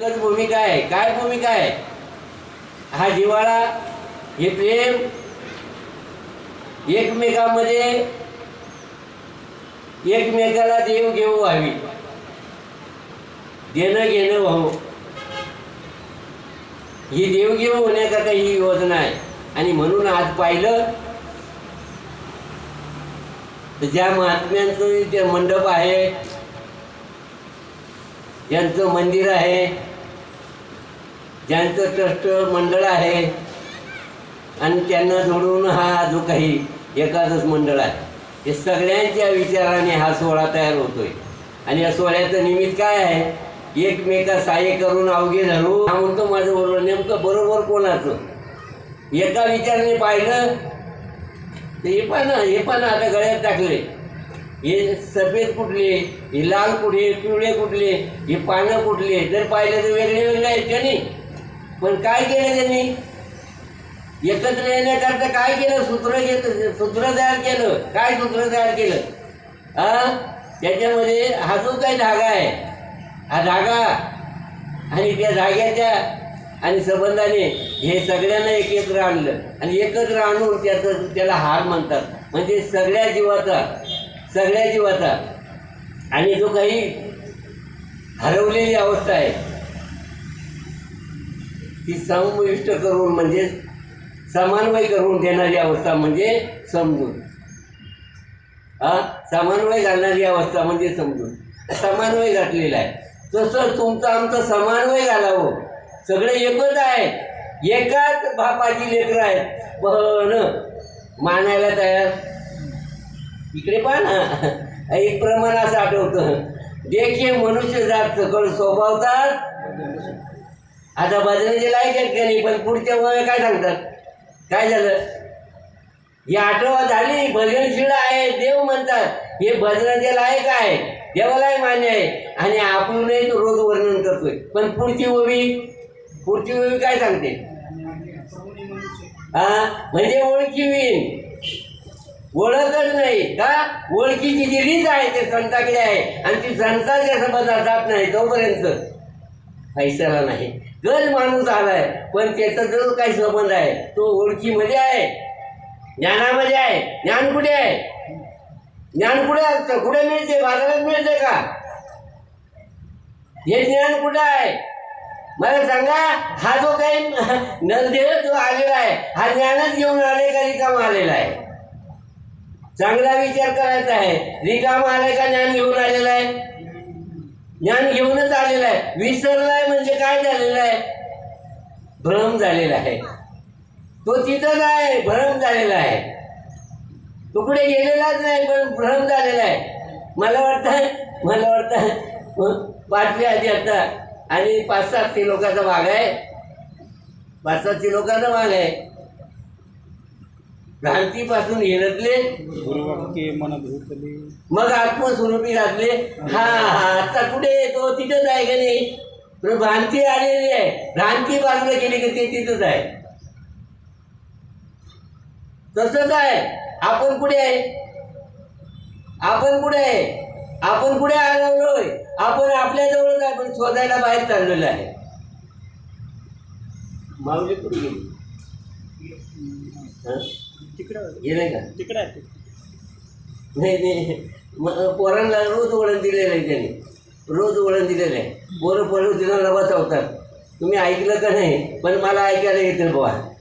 एकच भूमिका आहे. काय भूमिका आहे? हा जिवाळा हे प्रेम एकमेकांमध्ये एकमेकाला देव घेऊ व्हावी. देणं घेणं व्हावं. ही देवघेव होण्याकरता ही योजना आहे. आणि म्हणून आज पाहिलं तर ज्या महात्म्यांचं ते मंडप आहे ज्यांचं मंदिर आहे. ज्यांचं ट्रस्ट मंडळ आहे. आणि त्यांना जोडून हा जो काही एकादश मंडळ आहे. हे सगळ्यांच्या विचाराने हा सोहळा तयार होतोय. आणि या सोहळ्याचं निमित्त काय आहे? एकमेका सहाय्य करून अवघे धरू. हा म्हणतो माझं बरोबर नेमकं बरोबर कोणाचं? एका विचाराने पाहिलं तर हे पण हे पण आता गळ्यात टाकले हे सफेद कुठले हे लाल कुठले पिवळे कुठले हे पानं कुठले जर पाहिलं तर वेगळे वेगळे आहेत त्यांनी पण काय केलं त्यांनी? एकत्र येण्याकरता काय केलं? सूत्र घेत सूत्र तयार केलं. काय सूत्र तयार केलं? हा त्याच्यामध्ये हा जो काही धागा आहे हा धागा आणि त्या धाग्याच्या आणि संबंधाने हे सगळ्यांना एकत्र आणलं. आणि एकत्र आणून त्याचं त्याला हार म्हणतात. म्हणजे सगळ्या जीवाचा सगळ्या जीवाचा. आणि जो काही हरवलेली अवस्था आहे ती समविष्ट करून म्हणजे समन्वय करून देणारी अवस्था म्हणजे समजून. हा? समन्वय घालणारी अवस्था म्हणजे समजून. समन्वय घातलेला आहे. तसं तुमचं आमचं समन्वय घालावं. सगळे एकच आहे एकाच बापाची लेकरं आहेत. पण मानायला तयार. इकडे पहा ना. एक प्रमाण असं आठवतं. देखील मनुष्य जात सकळ स्वभावतात. आता भजनाचे लायक आहेत का नाही? पण पुढच्या वय काय सांगतात? काय झालं? ही आठवा झाली. भजनशील आहे. देव म्हणतात हे भजनाचे लायक आहे. देवालाही मान्य आहे. आणि आपणही रोज वर्णन करतोय. पण पुढची ओवी पुढची ओवी काय सांगते? हा म्हणजे ओळखी होईल. ओळखच नाही का? ओळखीची जी रीत आहे ते संताकडे आहे. आणि ती संताच्या संबंधात जात नाही तोपर्यंत फैसला नाही. गज माणूस आलाय पण त्याचा जो काही संबंध आहे. तो ओळखीमध्ये आहे. ज्ञानामध्ये आहे. ज्ञान कुठे आहे? ज्ञान कुठे असतं कुठे मिळते? बाजारात मिळते का? हे ज्ञान कुठं आहे? मला सांगा हा जो काही नलदेव जो आलेला आहे हा ज्ञानच घेऊन आले का रिकाम आलेला आहे. चांगला विचार करायचा आहे. रिकाम आलाय का ज्ञान घेऊन आलेला आहे. ज्ञान घेऊनच आलेला आहे. विसरलाय म्हणजे काय झालेलं आहे? भ्रम झालेला आहे. तो तिथंच आहे भ्रम झालेला आहे. तो कुठे गेलेलाच नाही पण भ्रम झालेला आहे. मला वाटतं मला वाटतं पाचवी आधी आता आणि पाच सातशे लोकांचा भाग आहे. पाच सातशे लोकांचा भाग आहे. भ्रांतीपासून हिरतले गुरुवाक्ये मन धुतले मग आत्मस्वरूपी घातले हा हा आता कुठे तो? तिथंच आहे का नाही? भ्रांती आलेली आहे. भ्रांती बाजूला केली की ते तिथंच आहे. तसंच आहे. आपण कुठे आहे? आपण कुठे आहे? आपण कुठे आलोय आपण आपल्या जवळच आहे पण शोधायला बाहेर चाललेलं आहे. माऊली कुठे गेली? गेले का? तिकडं आहे. नाही नाही. म- पोरांना रोज वळण दिलेलं आहे त्यांनी. रोज वळण दिलेलं आहे. पोरं प्रवचनाला बसवतात तुम्ही ऐकलं का नाही? पण मला ऐकायला येतं बाबा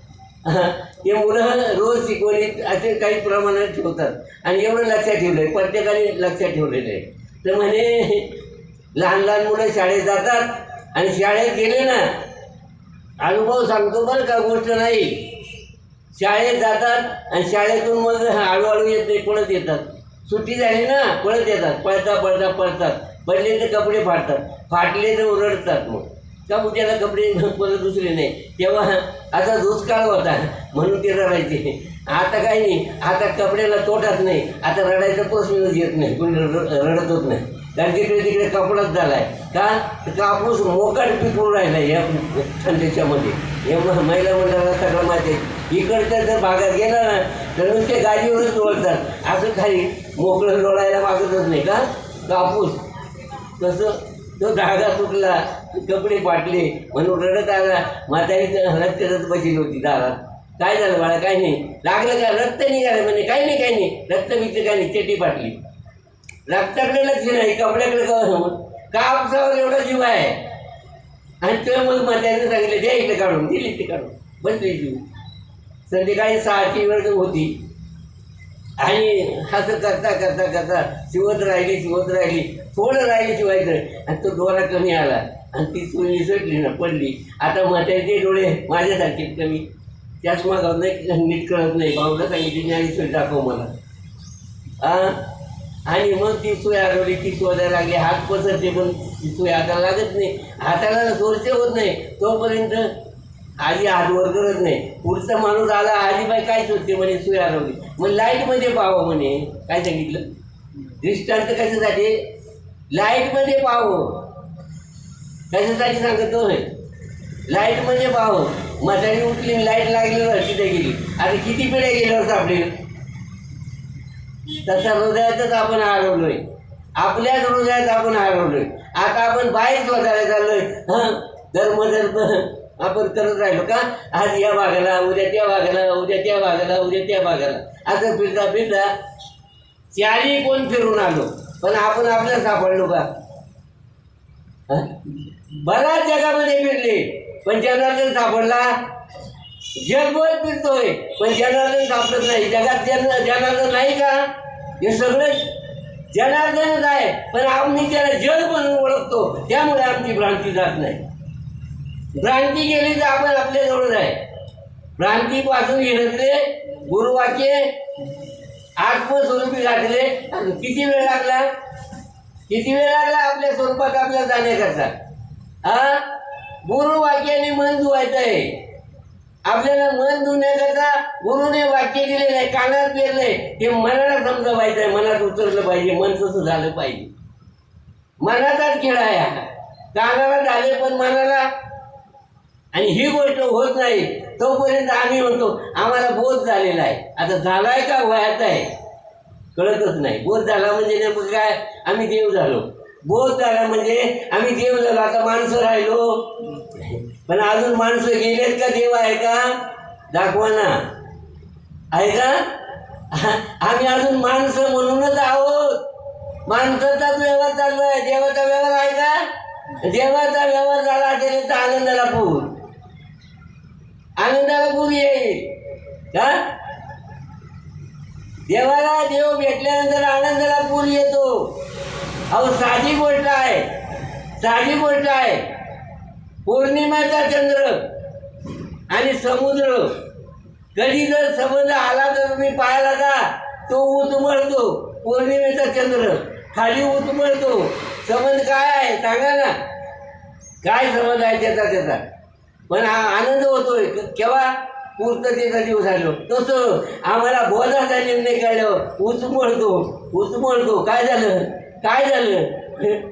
ते मुलं रोज शिकवणीत असे काही प्रमाणात ठेवतात. आणि एवढं लक्षात ठेवलं आहे. प्रत्येकाने लक्षात ठेवलेलं आहे. तर म्हणे लहान लहान मुलं शाळेत जातात आणि शाळेत गेले ना अनुभव सांगतो बरं का गोष्ट नाही. शाळेत जातात आणि शाळेतून मग हळूहळू येत नाही पळत येतात. सुट्टी झाली ना पळत येतात. पळता पळता पळतात. पडले तर कपडे फाडतात. फाटले तर ओरडतात मग. का त्याला कपडे परत दुसरे नाही. तेव्हा आता दुष्काळ होता. म्हणून ते रडायचे. आता काही नाही. आता कपड्याला तोटाच नाही. आता रडायचा प्रश्नच येत नाही. कोणी रड- होत नाही. कारण तिकडे तिकडे कपडाच झाला आहे का? कापूस मोकाट पिकून राहिला आहे या थंडीच्यामध्ये हे महिला मंडळाला सगळं माहिती आहे. इकडच्या जर भागात गेला ना तर नुसते गाडीवरच ओळखतात. असं खाली मोकळं लोळायला मागतच नाही का? कापूस. तसं तो धागा तुटला कपडे फाटले म्हणून रडत आला. म्हातारी रक्त रत बसली होती दारात. काय झालं बाळा? काय नाही. लागलं का? रक्त निघालं म्हणे. काही नाही काही नाही. रक्त बिक्त काही नाही. चेटी फाटली. रक्ताकडे लक्ष नाही. कपड्याकडे का कापसावर एवढा जीव आहे. आणि तो मग म्हातारीने सांगितलं द्या इथं काढून दिली इथे काढून बसली जीव संध्याकाळी सहाची वर्ग होती. आणि असं करता करता करता शिवत राहिली शिवत राहिली. थोडं राहिली शिवायचं आणि तो डोळा कमी आला. आणि ती सुई निसटली ना पडली. आता म्हातारीचे डोळे माझ्यासारखे कमी. त्याच मागावर नाही नीट कळत नाही. भाऊला सांगितली ज्ञानेश्वर दाखव मला. आ? आणि मग ती सोय हरवली ती शोधायला लागली. हात पसरते पण ती सोय हाताला लागत नाही. हाताला सोरचे होत नाही. तोपर्यंत आजी हात वर करत नाही. पुढचा माणूस आला आजीबाई काय शोधते म्हणे? सोय हरवली मग लाईटमध्ये पाहावं म्हणे. काय सांगितलं? दृष्टांत कशासाठी? लाईटमध्ये पाहावं. कशासाठी सांगतो? लाईटमध्ये पाहावं. म्हातारी उठली लाइट लागली तिथे गेली. आता किती पिढ्या गेल्यावर सापडेल तसा हृदयातच आपण हरवलोय आपल्याच हृदयात आपण हरवलोय आता आपण बाहेर बघायला चाललोय. हं धर्म धर्म. आपण करत राहिलो का? आज या भागाला उद्या त्या भागाला उद्या त्या भागाला उद्या त्या भागाला. असं फिरता फिरता चारही कोण फिरून आलो? पण आपण आपल्याला सापडलो का? बऱ्याच जगामध्ये फिरले. पण जनार्दन सापडला? जगभर फिरतोय पण जनार्दन सापडत नाही. जगात जन जनार्दन नाही का? हे सगळं जनार्दनच आहे पण आम्ही त्याला जग म्हणून ओळखतो. त्यामुळे आमची भ्रांती जात नाही. भ्रांती गेली तर आपण आपल्याजवळच आहे. भ्रांतीपासून हिरतले गुरुवाक्य आत्मस्वरूपी घातले आणि किती वेळ लागला? किती वेळ लागला? आपल्या स्वरूपात आपल्याला जाण्याकरता. हा? गुरुवाक्याने मन धुवायचं आहे. आपल्याला मन धुण्याकरता गुरुने वाक्य दिलेलं आहे कानात पेरलंय हे मनाला समजवायचं आहे मनात उतरलं पाहिजे मन तसं झालं पाहिजे. मनाचाच खेळ आहे हा. कानाला झाले पण मनाला. आणि ही गोष्ट होत नाही तोपर्यंत आम्ही म्हणतो आम्हाला बोध झालेला आहे. आता झालाय का वयाचा आहे? कळतच नाही. बोध झाला म्हणजे नेमकं काय? आम्ही देव झालो. बोध झाला म्हणजे आम्ही देव झालो आता माणसं राहिलो. पण अजून माणसं गेलेत का देव आहे का? दाखवा ना. आहे का? आम्ही अजून माणसं म्हणूनच आहोत. माणसाचाच व्यवहार चालू आहे. देवाचा व्यवहार आहे का? देवाचा व्यवहार झाला असेल तर आनंदाला पूर. आनंदाला पूर येईल. का देवाला देव भेटल्यानंतर आनंदाला पूर येतो. अहो साधी गोष्ट आहे. साधी गोष्ट आहे. पौर्णिमेचा चंद्र आणि समुद्र. कधी जर समुद्र आला तर तुम्ही पाहायला का तो उतमळतो पौर्णिमेचा चंद्र खाली उतमळतो संबंध काय आहे? सांगा ना. काय संबंध आहे त्याचा त्याचा? पण हा आनंद होतोय. केव्हा? पूर्ततेचा दिवस आलो. तसं आम्हाला बोधाचा निर्णय काढल्यावर उचमळतो उचमळतो काय झालं? काय झालं?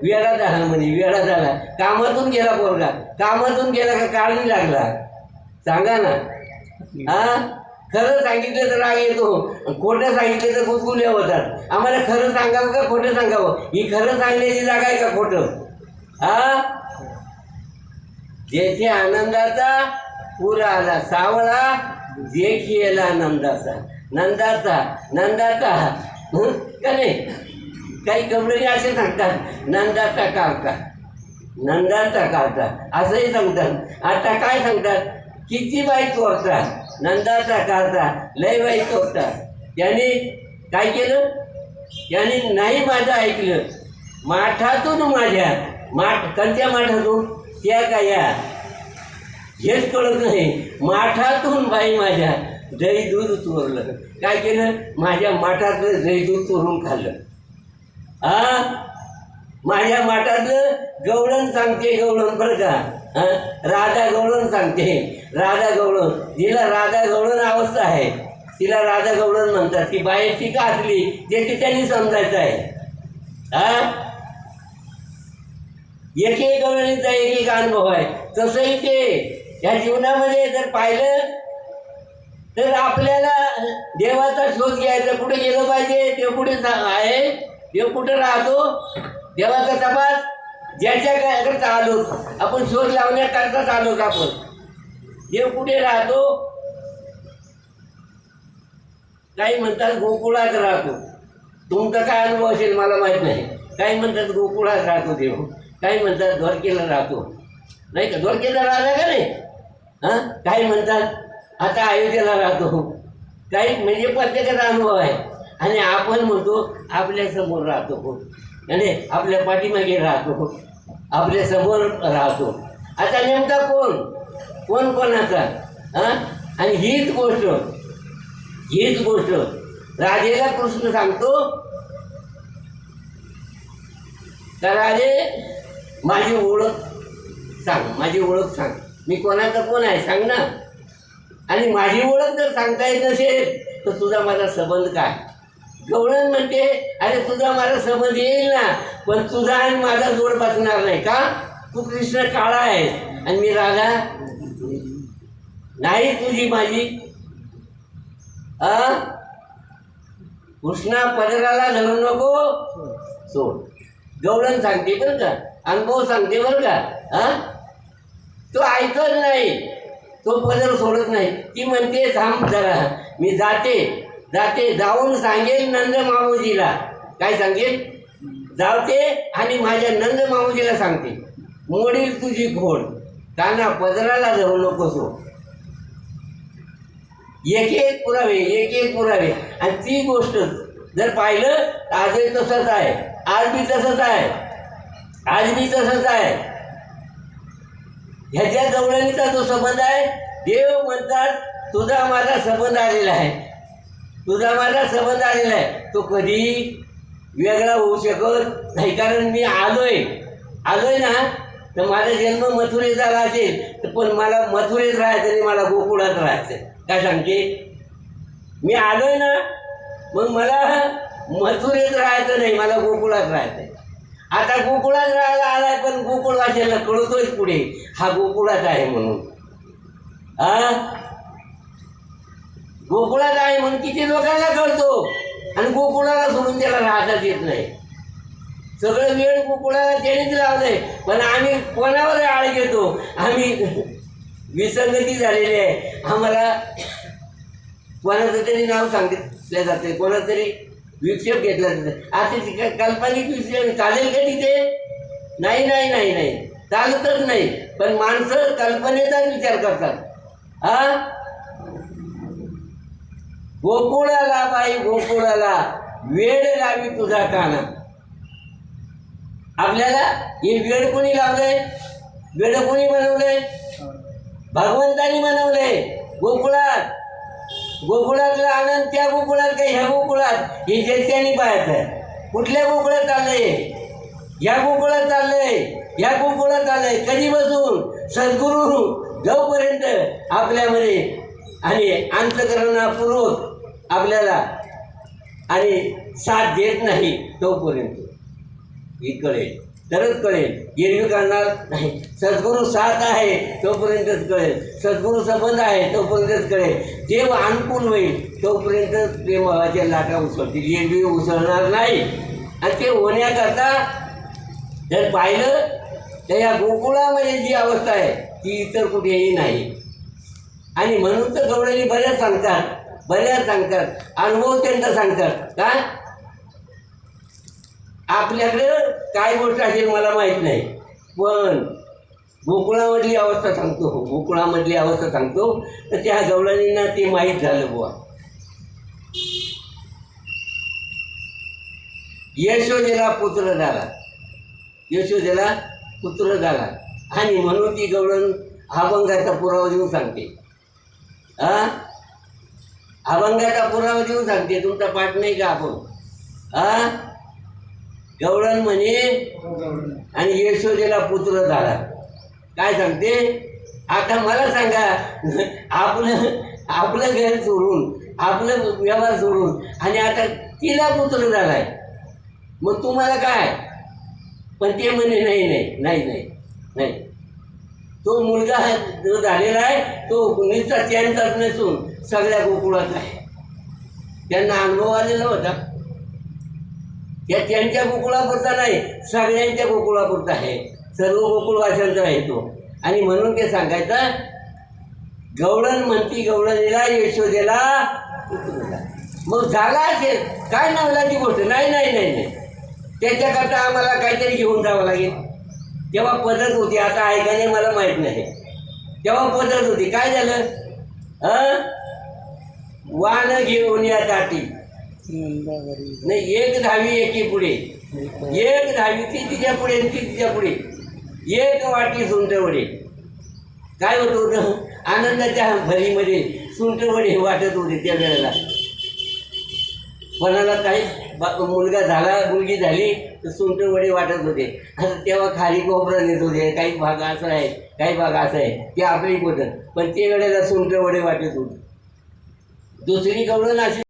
वेळा झाला म्हणे वेळा झाला. कामातून गेला पोरगा. कामातून गेला का काळजी लागला? सांगा ना. हा? खरं सांगितलं तर राग येतो. खोटं सांगितलं तर गुदगुल्या होतात. आम्हाला खरं सांगावं का खोटं सांगावं? ही खरं सांगण्याची जागा आहे का खोटं? हा? जेथे आनंदाचा पूर आला सावळा देखील नंदाचा. नंदाचा नंदाचा. का नाही? काही कपडे असे सांगतात नंदाचा काका नंदाचा काका असंही सांगतात. आता काय सांगतात? किती बाई चोरतात नंदाचा काका लय बाई चोरतात त्याने काय केलं? त्याने नाही माझं ऐकलं. माठातून माझ्या माठ कोणत्या माठातून? त्या का या हेच कळत नाही. माठातून बाई माझ्या दही दूध चोरलं. काय केलं? माझ्या माठातलं दही दूध चोरून खाल्लं. हा? माझ्या माठातलं गवळण सांगते गवळण बरं का? हा? राधा गवळण सांगते. राधा गवळण. जिला राधा गवळण अवस्था आहे. तिला राधा गवळण म्हणतात. ती बाहेरची का असली? ते ते त्यांनी समजायचं आहे. हा? एक एक गवळणीचा एक एक अनुभव आहे. तसंही ते या जीवनामध्ये जर पाहिलं तर आपल्याला देवाचा शोध घ्यायचा कुठे गेलं पाहिजे देव कुठे आहे? देव कुठं राहतो? देवाचा तपास ज्याच्याकडे आलो आपण शोध लावण्याकरताच आलो आपण? देव कुठे राहतो? काही म्हणतात गोकुळात राहतो. तुमचा काय अनुभव असेल मला माहीत नाही. काही म्हणतात गोकुळात राहतो देव. काही म्हणतात द्वारकेला राहतो. नाही का? द्वारकेला राहता का नाही? हां? काही म्हणतात आता अयोध्येला राहतो. काही म्हणजे प्रत्येकाचा अनुभव आहे. आणि आपण म्हणतो आपल्यासमोर राहतो. आणि आपल्या पाठीमागे राहतो. आपल्यासमोर राहतो. आता नेमका कोण? कोण कोणाचा? हां? आणि हीच गोष्ट हीच गोष्ट राजेला कृष्ण सांगतो का राजे माझी ओळख सांग माझी ओळख सांग. मी कोणाचा कोण आहे सांग ना. आणि माझी ओळख जर सांगता येत नसेल तर तुझा माझा संबंध काय? गवळण म्हणते अरे तुझा माझा संबंध येईल ना पण तुझा आणि माझा जोड बसणार नाही. का? तू कृष्ण काळा आहे आणि मी राधा नाही तुझी माझी. अ? कृष्णा पदराला धरू नको. सोड. गवळण सांगते बरं का. अनुभव सांगते बरं का. हा तो ऐकत नाही. तो पदर सोडत नाही. ती म्हणते थांब जरा. मी जाते. जाते जाऊन सांगेल नंद मामूजीला. काय सांगेल जावते आणि माझ्या नंद मामूजीला सांगते. मोडील तुझी खोड. काना पदराला जवळ नको हो. एक एक पुरावे एक एक पुरावे. आणि ती गोष्ट जर पाहिलं तर आजही तसंच आहे. आज बी तसंच आहे. आज बी तसंच आहे. ह्याच्या जवळणीचा जो संबंध आहे देव म्हणतात तुझा माझा संबंध आलेला आहे. तुझा माझा संबंध आलेला आहे. तो कधी वेगळा होऊ शकत नाही. कारण मी आलोय. आलोय ना तर माझा जन्म मथुरेत झाला असेल तर पण मला मथुरेत राहायचं आणि मला गोकुळात राहायचं काय सांगते? मी आलोय ना मग मला मथुरेत राहायचं नाही मला गोकुळात राहायचं आहे आता गोकुळात राहायला आलाय पण गोकुळ वाचेला कळतोय पुढे. हा गोकुळात आहे म्हणून. हा गोकुळात आहे म्हणून किती लोकांना कळतो. आणि गोकुळाला सोडून त्याला राहतात येत नाही. सगळं वेळ गोकुळाला त्यानेच लावलंय. पण आम्ही कोणावर आळ घेतो? आम्ही विसंगती झालेली आहे. आम्हाला कोणाचं तरी नाव सांगितलं जाते कोणाचं तरी विक्षेप घेतला जातं आता काय काल्पनिक विक्षेप चालेल का तिथे? नाही नाही नाही नाही. चालतच नाही. पण माणसं कल्पनेचाच विचार करतात. हा? गोकुळाला बाई गोकुळाला. वेळ लावी तुझा काना. आपल्याला हे वेळ कोणी लावलंय? वेळ कोणी बनवलंय? भगवंतानी बनवलंय. गोकुळात. गोकुळातला आनंद त्या गोकुळात काय ह्या गोकुळात? हे जैत्यानी पाहायचं आहे कुठल्या गोकुळात चाललंय? या गोकुळात चाललंय. या गोकुळात चाललंय. कधी बसून? सद्गुरू जोपर्यंत आपल्यामध्ये आणि अंतकरणापूर्वक आपल्याला आणि साथ देत नाही तोपर्यंत. हे कळेल. तरच कळेल. गिरवी करणार नाही. सद्गुरू साथ आहे तोपर्यंतच कळेल. सद्गुरू संबंध आहे तोपर्यंतच कळेल. देव अनुकूल होईल तोपर्यंत प्रेमाच्या लाटा उसळतील. गिरवी उसळणार नाही. आणि ते होण्याकरता जर पाहिलं तर या गोकुळामध्ये जी अवस्था आहे ती इतर कुठेही नाही. आणि म्हणून तर गवळणी बऱ्याच सांगतात बऱ्याच सांगतात अनुभव त्यांचा सांगतात काय आपल्याकडे काय गोष्ट असेल मला माहीत नाही पण गोकुळामधली अवस्था सांगतो गोकुळामधली अवस्था सांगतो तर त्या गवळणींना ते माहीत झालं बुवा. यशोदेला पुत्र झाला. यशोदेला पुत्र झाला. आणि म्हणून ती गवळण अभंगाचा पुरावा देऊन सांगते. हा? अभंगाचा पुरावा देऊन सांगते तुमचा पाठ नाही का आपण? हा? गवळण म्हणे आणि यशोदेला पुत्र झाला. काय सांगते? आता मला सांगा आपलं आपलं घर सोडून आपलं व्यवहार सोडून आणि आता तिला पुत्र झालाय. मग तुम्हाला काय? पण ते म्हणे नाही नाही नाही नाही नाही तो मुलगा जो झालेला आहे तो नुसता त्यांचाच नसून सगळ्या गोकुळात आहे. त्यांना अनुभव आलेला होता. त्या त्यांच्या गोकुळापुरता नाही सगळ्यांच्या गोकुळापुरता आहे. सर्व गोकुळवाशांचा आहे तो. आणि म्हणून ते सांगायचं गवळण म्हणती गवळणीला यशोदेला मग झाला असेल काय नवलाची गोष्ट? नाही नाही नाही नाही. त्याच्याकरता आम्हाला काहीतरी घेऊन जावं लागेल. जेव्हा पद्धत होती आता आहे का नाही मला माहीत नाही. तेव्हा पद्धत होती. काय झालं? हं वान घेऊन या ताटी. नाही एक दहावी एकी पुढे. एक दहावी ती तिच्या पुढे ती तिच्या पुढे? एक वाटी सुंटवडे. काय होत होतं? आनंदाच्या भरीमध्ये सुंटवडे वाटत होते त्या वेळेला. कोणाला काही मुलगा झाला मुलगी झाली तर सुंटवडे वाटत होते. आता तेव्हा खाली कोपरं नेत होते. काही भाग असं आहे काही भाग असं आहे. ते आपली पद्धत पण ते वेळेला सुंटवडे वाटत होते. दुसरी गवळण अशी